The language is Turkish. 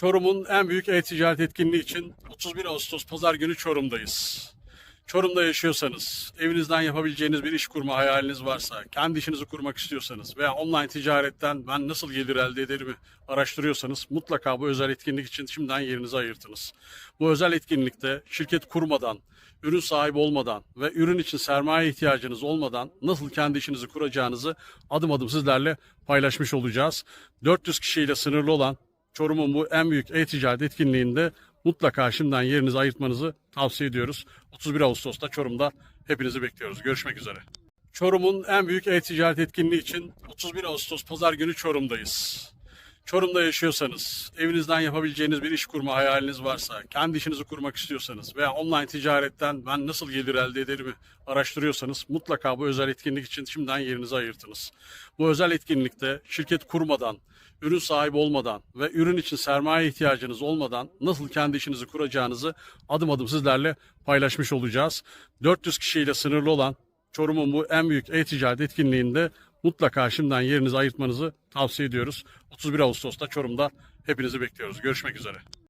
Çorum'un en büyük e-ticaret etkinliği için 31 Ağustos Pazar günü Çorum'dayız. Çorum'da yaşıyorsanız, evinizden yapabileceğiniz bir iş kurma hayaliniz varsa, kendi işinizi kurmak istiyorsanız veya online ticaretten ben nasıl gelir elde ederim araştırıyorsanız mutlaka bu özel etkinlik için şimdiden yerinizi ayırtınız. Bu özel etkinlikte şirket kurmadan, ürün sahibi olmadan ve ürün için sermaye ihtiyacınız olmadan nasıl kendi işinizi kuracağınızı adım adım sizlerle paylaşmış olacağız. 400 kişiyle sınırlı olan Çorum'un bu en büyük e-ticaret etkinliğinde mutlaka şimdiden yerinizi ayırtmanızı tavsiye ediyoruz. 31 Ağustos'ta Çorum'da hepinizi bekliyoruz. Görüşmek üzere. Çorum'un en büyük e-ticaret etkinliği için 31 Ağustos Pazar günü Çorum'dayız. Çorum'da yaşıyorsanız, evinizden yapabileceğiniz bir iş kurma hayaliniz varsa, kendi işinizi kurmak istiyorsanız veya online ticaretten ben nasıl gelir elde ederim araştırıyorsanız mutlaka bu özel etkinlik için şimdiden yerinizi ayırtınız. Bu özel etkinlikte şirket kurmadan, ürün sahibi olmadan ve ürün için sermaye ihtiyacınız olmadan nasıl kendi işinizi kuracağınızı adım adım sizlerle paylaşmış olacağız. 400 kişiyle sınırlı olan Çorum'un bu en büyük e-ticaret etkinliğinde mutlaka şimdiden yerinizi ayırtmanızı tavsiye ediyoruz. 31 Ağustos'ta Çorum'da hepinizi bekliyoruz. Görüşmek üzere.